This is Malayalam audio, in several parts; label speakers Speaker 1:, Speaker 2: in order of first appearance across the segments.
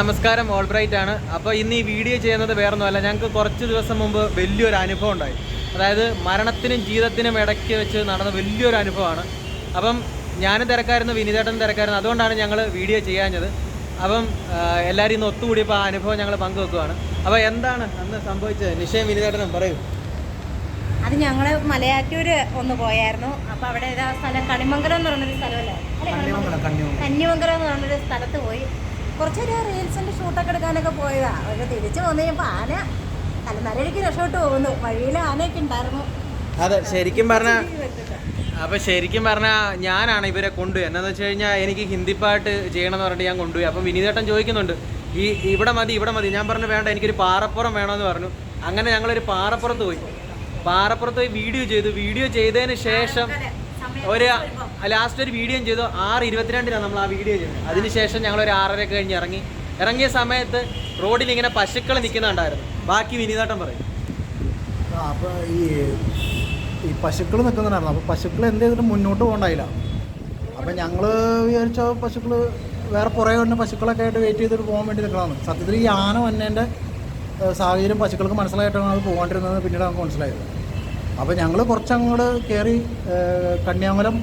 Speaker 1: നമസ്കാരം ഓൾബ്രൈറ്റ് ആണ്. അപ്പോൾ ഇന്ന് ഈ വീഡിയോ ചെയ്യുന്നത് വേറൊന്നുമല്ല ഞങ്ങൾക്ക് കുറച്ച് ദിവസം മുമ്പ് വലിയൊരു അനുഭവം ഉണ്ടായി. അതായത് മരണത്തിനും ജീവിതത്തിനും ഇടയ്ക്ക് വെച്ച് നടന്ന വലിയൊരു അനുഭവമാണ്. അപ്പം ഞാനും തിരക്കായിരുന്നു വിനീതേട്ടനും തിരക്കായിരുന്നു. അതുകൊണ്ടാണ് ഞങ്ങൾ വീഡിയോ ചെയ്യാഞ്ഞത്. അപ്പം എല്ലാവരും ഇന്ന് ഒത്തുകൂടിയപ്പോൾ ആ അനുഭവം ഞങ്ങൾ പങ്കുവെക്കുകയാണ് അപ്പോൾ എന്താണ് അന്ന് സംഭവിച്ചത്? നിശ്ചയം വിനീതേട്ടനും പറയൂ.
Speaker 2: അത് ഞങ്ങൾ മലയാറ്റൂര് ഒന്ന് പോയായിരുന്നു. അപ്പോൾ അവിടെ ഏതാ സ്ഥലം കണിമംഗലം എന്ന് പറഞ്ഞൊരു സ്ഥലമല്ലേ? കന്നിമംഗലം എന്ന് പറഞ്ഞൊരു സ്ഥലത്ത് പോയി. കുറച്ചൊരു റീൽസിന്റെ ഷൂട്ടൊക്കെ എടുക്കാനൊക്കെ പോയതാ. പക്ഷെ തിരിച്ചു വന്നു കഴിയുമ്പോൾ ആന തലനരയിലേക്ക് രക്ഷോട്ട് പോകുന്നു. വഴിയിൽ ആനയൊക്കെ ഉണ്ടായിരുന്നു.
Speaker 1: അതെ ശരിക്കും പറഞ്ഞാൽ അപ്പൊ ശരിക്കും പറഞ്ഞാൽ ഞാനാണ് ഇവരെ കൊണ്ടുപോയി. എന്നാന്ന് വെച്ച് കഴിഞ്ഞാൽ എനിക്ക് ഹിന്ദി പാട്ട് ചെയ്യണമെന്ന് പറഞ്ഞിട്ട് ഞാൻ കൊണ്ടുപോയി. അപ്പം വിനീതേട്ടൻ ചോദിക്കുന്നുണ്ട് ഈ ഇവിടെ മതി ഇവിടെ മതി. ഞാൻ പറഞ്ഞു വേണ്ട എനിക്കൊരു പാറപ്പുറം വേണമെന്ന് പറഞ്ഞു. അങ്ങനെ ഞങ്ങളൊരു പാറപ്പുറത്ത് പോയി. പാറപ്പുറത്ത് പോയി വീഡിയോ ചെയ്തു. വീഡിയോ ചെയ്തതിന് ശേഷം ഒരു ലാസ്റ്റ് ഒരു വീഡിയോ ചെയ്തു. ആറ് ഇരുപത്തിരണ്ടിനാണ് നമ്മൾ ആ വീഡിയോ ചെയ്തത്. അതിനുശേഷം ഞങ്ങൾ ഒരു ആറര കഴിഞ്ഞ് ഇറങ്ങി. ഇറങ്ങിയ സമയത്ത് റോഡിൽ ഇങ്ങനെ പശുക്കൾ നിൽക്കുന്നുണ്ടായിരുന്നു. ബാക്കി വിനീതാട്ടം പറയും.
Speaker 3: അപ്പോൾ ഈ ഈ പശുക്കൾ നിൽക്കുന്നുണ്ടായിരുന്നു അപ്പോൾ പശുക്കൾ എന്ത് ചെയ്തിട്ട് മുന്നോട്ട് പോകണ്ടായില്ല. അപ്പോൾ ഞങ്ങൾ വിചാരിച്ച പശുക്കൾ വേറെ പുറകെ കൊണ്ട് പശുക്കളൊക്കെ ആയിട്ട് വെയിറ്റ് ചെയ്തിട്ട് പോകാൻ വേണ്ടി നിൽക്കണമെന്ന് സത്യത്തിൽ ഈ ആന വന്നതിന്റെ സാഹചര്യം പശുക്കൾക്ക് മനസ്സിലായിട്ടാണ് അത് പോകേണ്ടിരുന്നത്. പിന്നീട് നമുക്ക് മനസ്സിലായത്. അപ്പോൾ ഞങ്ങൾ കുറച്ചങ്ങോട്ട് കയറി കന്യാമലം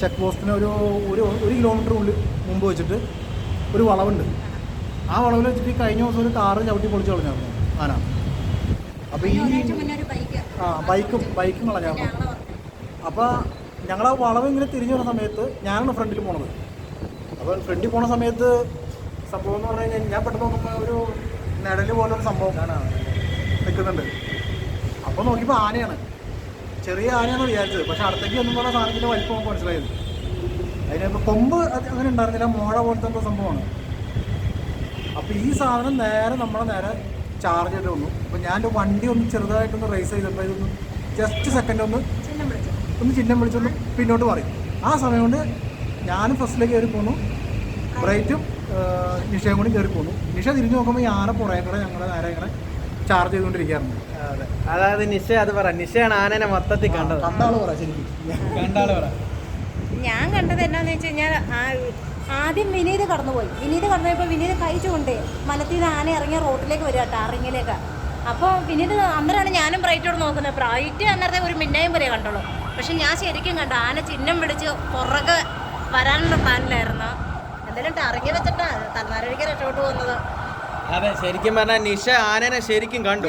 Speaker 3: ചെക്ക് പോസ്റ്റിന് ഒരു ഒരു ഒരു കിലോമീറ്റർ ഉള്ളിൽ മുമ്പ് വെച്ചിട്ട് ഒരു വളവുണ്ട്. ആ വളവിൽ വെച്ചിട്ട് ഈ കഴിഞ്ഞ ദിവസം ഒരു കാറ് ചവിട്ടി പൊളിച്ച് കളഞ്ഞായിരുന്നു ആന. അപ്പോൾ ഈ ആ ബൈക്കും ബൈക്കും കളഞ്ഞായിരുന്നു. അപ്പോൾ ഞങ്ങൾ ആ വളവ് ഇങ്ങനെ തിരിഞ്ഞു വരുന്ന സമയത്ത് ഞാനാണ് ഫ്രണ്ടിൽ പോണത്. അപ്പോൾ ഫ്രണ്ടിൽ പോണ സമയത്ത് സംഭവം എന്ന് പറഞ്ഞു കഴിഞ്ഞാൽ ഞാൻ പെട്ടെന്ന് നോക്കുമ്പോൾ ഒരു നിഴൽ പോലൊരു ഒരു സംഭവം നിൽക്കുന്നുണ്ട് അപ്പോൾ നോക്കിയപ്പോൾ ആനയാണ്. ചെറിയ ആനയാണെന്ന് വിചാരിച്ചത്. പക്ഷെ അടുത്തേക്ക് ഒന്നും പറഞ്ഞ സാധനത്തിന്റെ വലിപ്പം നമുക്ക് മനസ്സിലായത് അതിനിപ്പോൾ കൊമ്പ് അങ്ങനെ ഉണ്ടായിരുന്നില്ല മോഴ പോലത്തെ എന്തോ സംഭവമാണ്. അപ്പോൾ ഈ സാധനം നേരെ നമ്മളെ നേരെ ചാർജ് ചെയ്ത് വന്നു. അപ്പോൾ ഞാൻ എന്റെ വണ്ടി ഒന്ന് ചെറുതായിട്ടൊന്ന് റേസ് ചെയ്തപ്പോൾ ഇതൊന്ന് ജസ്റ്റ് സെക്കൻഡ് ഒന്ന് ഒന്ന് ചിഹ്നം വിളിച്ചൊന്ന് പിന്നോട്ട് പറയും ആ സമയം കൊണ്ട് ഞാനും ഫസ്റ്റിലേക്ക് കയറി പോന്നു. ബ്രൈറ്റും നിഷയും കൂടി കയറി പോന്നു. നിഷ തിരിഞ്ഞു നോക്കുമ്പോൾ ഈ ആന പുറകെ കൂടെ ഞങ്ങളുടെ നേരെ ഇങ്ങനെ ചാർജ് ചെയ്തുകൊണ്ടിരിക്കുകയായിരുന്നു.
Speaker 1: അതായത് നിശ അത് പറ. നിശയാണ് ആനനെ മൊത്തത്തിൽ കണ്ടത്.
Speaker 3: കണ്ടാൾ പറ ശരിക്കും.
Speaker 1: കണ്ടാൾ പറ.
Speaker 2: ഞാൻ കണ്ടത് എന്നാന്ന് വെച്ച് കഴിഞ്ഞാൽ ആദ്യം വിനീത് കടന്നുപോയി. വിനീത് കടന്നുപോയപ്പോൾ വിനീത് കൈ ചൂണ്ടേ മലത്തിൽ നിന്ന് ആന ഇറങ്ങിയ റോട്ടിലേക്ക് വരിക ടാറിങ്ങിലേക്ക്. അപ്പോൾ വിനീത് അന്നേരമാണ് ഞാനും ബ്രൈറ്റോട് നോക്കുന്നത്. ബ്രൈറ്റ് അന്നേരത്തെ ഒരു മിന്നായും വരെ കണ്ടുള്ളൂ പക്ഷെ ഞാൻ ശരിക്കും കണ്ടു ആന ചിഹ്നം പിടിച്ച് പുറകെ വരാനുള്ള പ്ലാനിലായിരുന്നു. എന്തായാലും ടാറിങ്ങി വെച്ചിട്ടാണ് തലനാരഴിക്ക് രക്ഷോട്ട് പോകുന്നത്.
Speaker 1: അതെ ശരിക്കും പറഞ്ഞാൽ നിഷ ആനനെ ശരിക്കും കണ്ടു.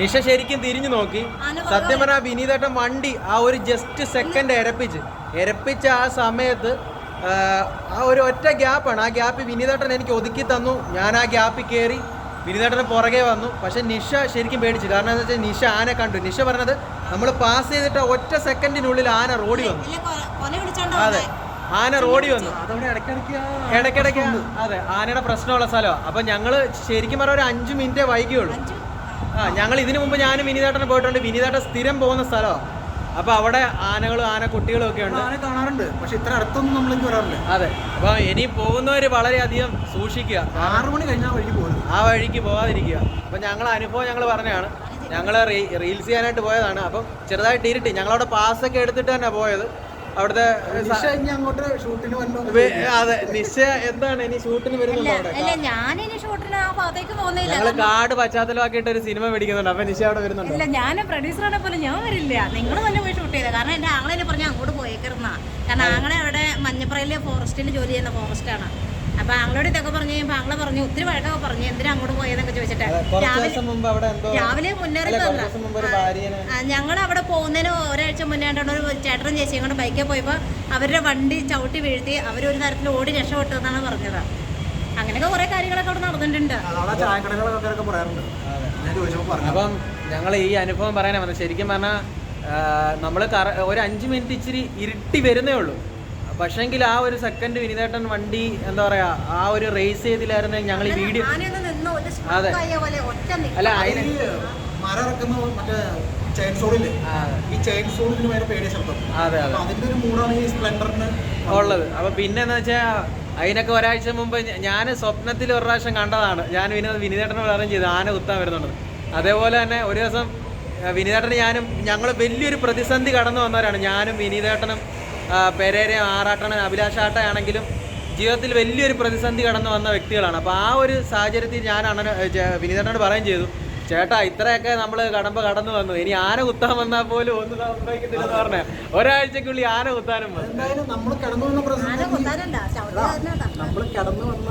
Speaker 1: നിഷ ശരിക്കും തിരിഞ്ഞു നോക്കി. സത്യം പറഞ്ഞാൽ വിനീതേട്ടൻ വണ്ടി ആ ഒരു ജസ്റ്റ് സെക്കൻഡ് എരപ്പിച്ച് എരപ്പിച്ച ആ സമയത്ത് ആ, ഒരു ഒറ്റ ഗ്യാപ്പാണ് ആ ഗ്യാപ്പ് വിനീതേട്ടൻ എനിക്ക് ഒതുക്കി തന്നു. ഞാൻ ആ ഗ്യാപ്പിൽ കയറി വിനീതേട്ടന് പുറകെ വന്നു. പക്ഷെ നിഷ ശരിക്കും പേടിച്ചു. കാരണം എന്താ വെച്ചാൽ നിഷ ആന കണ്ടു. നിഷ പറഞ്ഞത് നമ്മൾ പാസ് ചെയ്തിട്ട് ഒറ്റ സെക്കൻഡിനുള്ളിൽ ആന റോഡി വന്നു. അതെ. ആന റോഡി വന്നു.
Speaker 3: അതവിടെ ഇടയ്ക്കിടയ്ക്ക്
Speaker 1: അതെ ആനയുടെ പ്രശ്നമുള്ള സ്ഥലമാണ് അപ്പൊ ഞങ്ങൾ ശരിക്കും പറഞ്ഞ ഒരു അഞ്ചു മിനിറ്റേ വൈകിയുള്ളൂ ആ ഞങ്ങൾ ഇതിനു മുമ്പ് ഞാനും വിനീതാട്ടനെ പോയിട്ടുണ്ട്. വിനീതാട്ടൻ സ്ഥിരം പോകുന്ന സ്ഥലമാണ് അപ്പൊ അവിടെ ആനകളും കുട്ടികളും ഒക്കെ ഉണ്ട്.
Speaker 3: ആന കാണാറുണ്ട്. പക്ഷെ ഇത്ര അടുത്തൊന്നും നമ്മളിലേക്ക് വരാറില്ല
Speaker 1: അതെ. അപ്പൊ ഇനി പോകുന്നവര് വളരെയധികം സൂക്ഷിക്കുക.
Speaker 3: ആറു മണി കഴിഞ്ഞാൽ വഴിക്ക് പോകുന്നു
Speaker 1: ആ വഴിക്ക് പോകാതിരിക്കുക അപ്പൊ ഞങ്ങൾ അനുഭവം ഞങ്ങൾ പറഞ്ഞതാണ്. ഞങ്ങൾ റീൽസ് ചെയ്യാനായിട്ട് പോയതാണ്. അപ്പം ചെറുതായിട്ട് ഇരുട്ടി. ഞങ്ങളവിടെ പാസ്സൊക്കെ എടുത്തിട്ട് തന്നെ പോയത്. അവിടുത്തെ
Speaker 3: നിഷ ഇനി അങ്ങോട്ട് ഷൂട്ടിന് വല്ലോ
Speaker 1: അതെ നിശ എന്താണ് ഇനി ഷൂട്ടിന് വരുന്നത് അവിടെ?
Speaker 2: അല്ല ഞാനിനി ഷൂട്ടിന് ആ ഭാഗത്തേക്ക് പോകുന്നില്ല.
Speaker 1: ഞങ്ങൾ കാട് പശ്ചാത്തലമാക്കിയിട്ട് ഒരു സിനിമ മേടിക്കുന്നുണ്ട്. അപ്പൊ നിശ അവിടെ വരുന്നുണ്ടോ?
Speaker 2: ഇല്ല ഞാൻ പ്രൊഡ്യൂസറാണ് പോലെ ഞാൻ വരില്ല. നിങ്ങൾ തന്നെ പോയി ഷൂട്ട് ചെയ്തത് കാരണം എന്റെ ആങ്ങളെ പറഞ്ഞ അങ്ങോട്ട് പോയേക്കിരുന്ന. കാരണം ആങ്ങളെ അവിടെ മഞ്ഞപ്പുറയിലെ ഫോറസ്റ്റിൽ ജോലി ചെയ്യുന്ന ഫോറസ്റ്റാണ് അപ്പൊ ആങ്ങളോട് ഇതൊക്കെ പറഞ്ഞു കഴിയുമ്പോൾ ആങ്ങളെ പറഞ്ഞു ഒത്തിരി വഴക്കൊക്കെ പറഞ്ഞു എന്തിനാ അങ്ങോട്ട് പോയതൊക്കെ ചോദിച്ചിട്ട് രാവിലെ
Speaker 1: ദിവസം അവിടെ എന്തോ
Speaker 2: രാവിലെ
Speaker 1: ഒരു
Speaker 2: ഞങ്ങൾ അവിടെ പോകുന്നതിന് ഒരാഴ്ച മുന്നേ ഒരു ചേട്ടനും ചേച്ചിയും കൊണ്ട് ബൈക്കിൽ പോയപ്പോൾ അവരുടെ വണ്ടി ചവിട്ടി വീഴ്ത്തി അവരൊരു തരത്തിൽ ഓടി രക്ഷപ്പെട്ടു എന്നാണ് പറഞ്ഞത്. അങ്ങനെയൊക്കെ കുറേ കാര്യങ്ങളൊക്കെ അവിടെ നടന്നിട്ടുണ്ട്.
Speaker 3: അവിടെ ചായക്കടകളൊക്കെ ഒക്കെ പറയാറുണ്ട്. ഞാൻ ചോദിച്ചപ്പോൾ പറഞ്ഞു.
Speaker 1: അപ്പം ഞങ്ങൾ ഈ അനുഭവം പറയാനാ വന്നത് ശരിക്കും പറഞ്ഞാൽ നമ്മൾ ഒരു അഞ്ച് മിനിറ്റ് ഇച്ചിരി ഇരുട്ടി വരുന്നേ ഉള്ളൂ. പക്ഷെങ്കിൽ ആ ഒരു സെക്കൻഡ് വിനിതേട്ടൻ വണ്ടി എന്താ പറയാ ആ ഒരു റേസ് ചെയ്തില്ലായിരുന്നെങ്കിൽ ഞങ്ങൾ ഈ വീഡിയോ
Speaker 2: ആനയൊന്ന് നിന്ന് ഒരു
Speaker 1: അതെ.
Speaker 2: ആയ പോലെ ഒറ്റ നിൽക്കും
Speaker 1: അല്ല അതിന്
Speaker 3: ഈ മരം ഇറക്കുന്ന മറ്റേ ചെയിൻ സോളില്ലേ ഈ ചെയിൻ സോളിന് ഭയങ്കര പേടിയ ശബ്ദം.
Speaker 1: അതെ അതെ.
Speaker 3: അതിന്റെ ഒരു മൂടാണ് ഈ സ്പ്ലെൻഡറിന്
Speaker 1: ഉള്ളത്. അപ്പൊ പിന്നെ വെച്ചാ വെച്ചാൽ അതിനൊക്കെ ഒരാഴ്ച മുമ്പ് ഞാൻ സ്വപ്നത്തിൽ ഒരു പ്രാവശ്യം കണ്ടതാണ്. ഞാൻ വിനോദ വിനിതേട്ടനോട് അറിയും ചെയ്തു. ആന കുത്താൻ വരുന്നുണ്ട്. അതേപോലെ തന്നെ ഒരു ദിവസം വിനിതേട്ടന് ഞാനും ഞങ്ങൾ വലിയൊരു പ്രതിസന്ധി കടന്നു വന്നവരാണ്. ഞാനും വിനീതേട്ടനും ആ, ആറാട്ടണൻ ആറാട്ടനും അഭിലാഷാട്ടയാണെങ്കിലും ജീവിതത്തിൽ വലിയൊരു പ്രതിസന്ധി കടന്നു വന്ന വ്യക്തികളാണ്. അപ്പോൾ ആ ഒരു സാഹചര്യത്തിൽ ഞാൻ അണ്ണന് വിനീതണ്ണനോട് പറയുകയും ചെയ്തു. ചേട്ടാ ഇത്രയൊക്കെ നമ്മൾ കടമ്പ കടന്നു വന്നു. ഇനി ആന കുത്താൻ വന്നാൽ പോലും ഒന്നും സംഭവിക്കത്തില്ലെന്ന് പറഞ്ഞ ഒരാഴ്ചക്കുള്ളിൽ ആന കുത്താനും വന്നു.
Speaker 3: എന്തായാലും നമ്മൾ കിടന്നു വന്ന നമ്മൾ കടന്നു വന്ന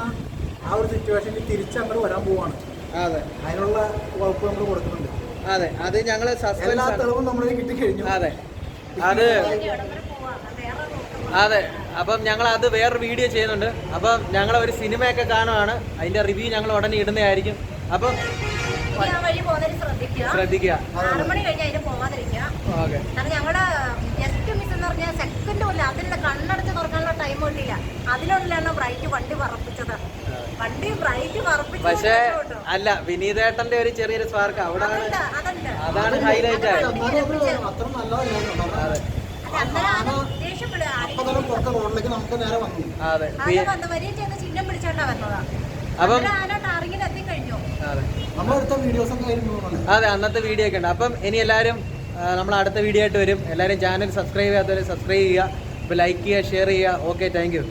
Speaker 3: ആ ഒരു സിറ്റുവേഷനിൽ തിരിച്ച് നമ്മൾ വരാൻ പോവാണ്.
Speaker 1: അതെ.
Speaker 3: അതിനുള്ള വകുപ്പ് നമ്മൾ കൊടുക്കുന്നുണ്ട്.
Speaker 1: അതെ. അത് ഞങ്ങൾ
Speaker 3: എല്ലാ തെളിവും നമ്മൾ കിട്ടിക്കഴിഞ്ഞു.
Speaker 1: അതെ. അത് അതെ അപ്പം ഞങ്ങൾ അത് വേറൊരു വീഡിയോ ചെയ്യുന്നുണ്ട്. അപ്പം ഞങ്ങൾ ഒരു സിനിമയൊക്കെ കാണുവാണ്. അതിന്റെ റിവ്യൂ ഞങ്ങൾ ഉടനെ ഇടുന്നതായിരിക്കും. അപ്പം
Speaker 2: ശ്രദ്ധിക്കുക.
Speaker 1: ഓക്കെ.
Speaker 2: കാരണം ഞങ്ങളുടെ പറഞ്ഞാൽ സെക്കൻഡ് പോലും കണ്ണടച്ച് തുറക്കാനുള്ള ടൈം കിട്ടിയില്ല അതിനുള്ളിലാണ് ബ്രൈറ്റ് വണ്ടി പറപ്പിച്ചത്. വണ്ടി ബ്രൈറ്റ്
Speaker 1: പക്ഷേ അല്ല വിനീതേട്ടന്റെ ഒരു ചെറിയൊരു സ്പാർക്ക്
Speaker 2: അവിടെ.
Speaker 1: അതാണ് ഹൈലൈറ്റ് ആയത്.
Speaker 3: റോഡിലേക്ക് നമുക്ക് നേരെ വന്നു.
Speaker 1: അതെ.
Speaker 2: ചിഹ്നം പിടിച്ചോണ്ടാ വന്നതാ.
Speaker 1: അപ്പം അതെ.
Speaker 3: നമ്മളെടുത്ത വീഡിയോസ് ഒക്കെ ആയിരുന്നു
Speaker 1: അതെ അന്നത്തെ വീഡിയോ ഒക്കെ ഉണ്ട്. അപ്പം ഇനി എല്ലാവരും നമ്മൾ അടുത്ത വീഡിയോ ആയിട്ട് വരും. എല്ലാവരും ചാനൽ സബ്സ്ക്രൈബ് ചെയ്യാത്തവർ സബ്സ്ക്രൈബ് ചെയ്യുക. ഇപ്പോൾ ലൈക്ക് ചെയ്യുക ഷെയർ ചെയ്യുക. Okay thank you